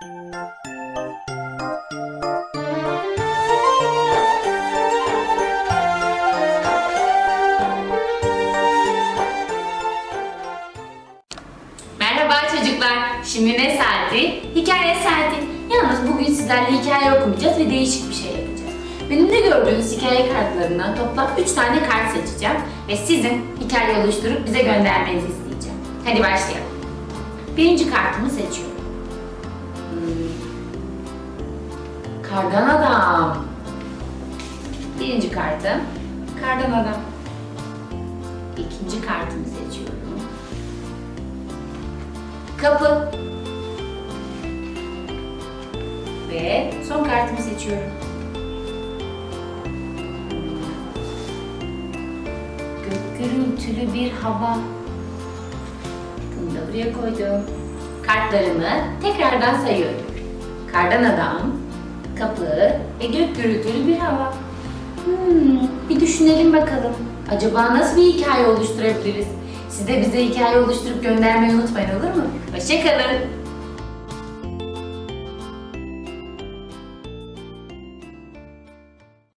Merhaba çocuklar. Şimdi ne saati? Hikaye saati. Yalnız bugün sizlerle hikaye okumayacağız ve değişik bir şey yapacağız. Önümde gördüğünüz hikaye kartlarından toplam 3 tane kart seçeceğim ve sizin hikaye oluşturup bize göndermenizi isteyeceğim. Hadi başlayalım. Birinci kartımı seçiyorum. Kardan adam. Birinci kartım. Kardan adam. İkinci kartımı seçiyorum. Kapı. Ve son kartımı seçiyorum. Gök gürültülü bir hava. Bunu da buraya koydum. Kartlarımı tekrardan sayıyorum. Kardan adam, kapı ve gök gürültülü bir hava. Hmm, bir düşünelim bakalım. Acaba nasıl bir hikaye oluşturabiliriz? Siz de bize hikaye oluşturup göndermeyi unutmayın olur mu? Hoşçakalın.